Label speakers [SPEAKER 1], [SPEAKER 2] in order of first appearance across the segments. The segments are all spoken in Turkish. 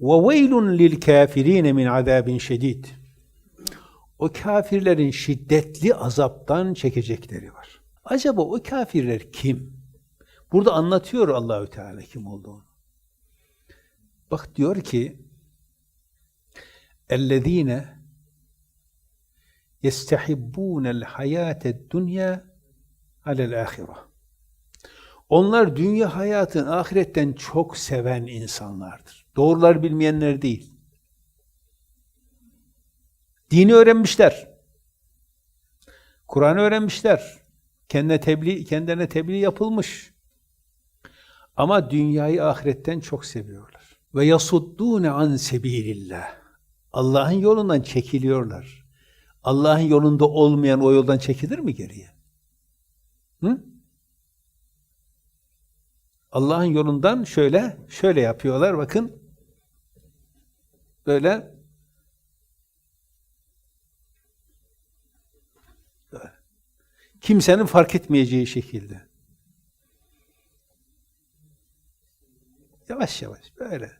[SPEAKER 1] وَوَيْلٌ لِلْكَافِر۪ينَ مِنْ عَذَابٍ شَد۪يدٍ O kafirlerin şiddetli azaptan çekecekleri var. Acaba o kafirler kim? Burada anlatıyor Allahü Teala kim olduğunu. Bak diyor ki اَلَّذ۪ينَ يَسْتَحِبُّونَ الْحَيَاةَ الدُّنْيَا عَلَى الْآخِرَةِ onlar dünya hayatını ahiretten çok seven insanlardır. Doğrular bilmeyenler değil. Dini öğrenmişler. Kur'an'ı öğrenmişler. Kendine tebliğ, kendine tebliğ yapılmış. Ama dünyayı ahiretten çok seviyorlar. Ve yasuddûne an sebilillah. Allah'ın yolundan çekiliyorlar. Allah'ın yolunda olmayan o yoldan çekilir mi geriye? Hı? Allah'ın yolundan şöyle, şöyle yapıyorlar bakın. Böyle kimsenin fark etmeyeceği şekilde. Yavaş yavaş böyle.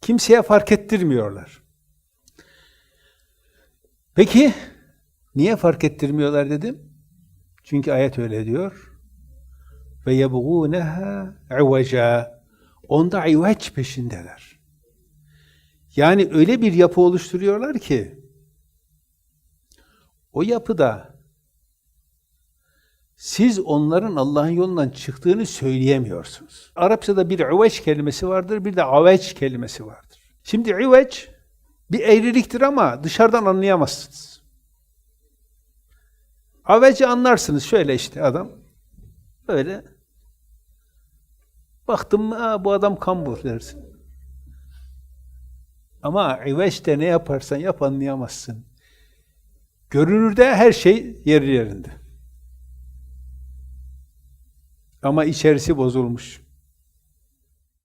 [SPEAKER 1] Kimseye fark ettirmiyorlar. Peki niye fark ettirmiyorlar dedim? Çünkü ayet öyle diyor. Ve yebğûneha ivaca. Onda ivaç peşindeler. Yani öyle bir yapı oluşturuyorlar ki o yapıda siz onların Allah'ın yolundan çıktığını söyleyemiyorsunuz. Arapçada bir iveç kelimesi vardır, bir de aveç kelimesi vardır. Şimdi iveç bir eğriliktir ama dışarıdan anlayamazsınız. Aveci anlarsınız şöyle işte adam. Böyle baktım mı "Aa, bu adam kambur dersin. Ama iveçte ne yaparsan yap anlayamazsın. Görünürde her şey yeri yerinde. Ama içerisi bozulmuş.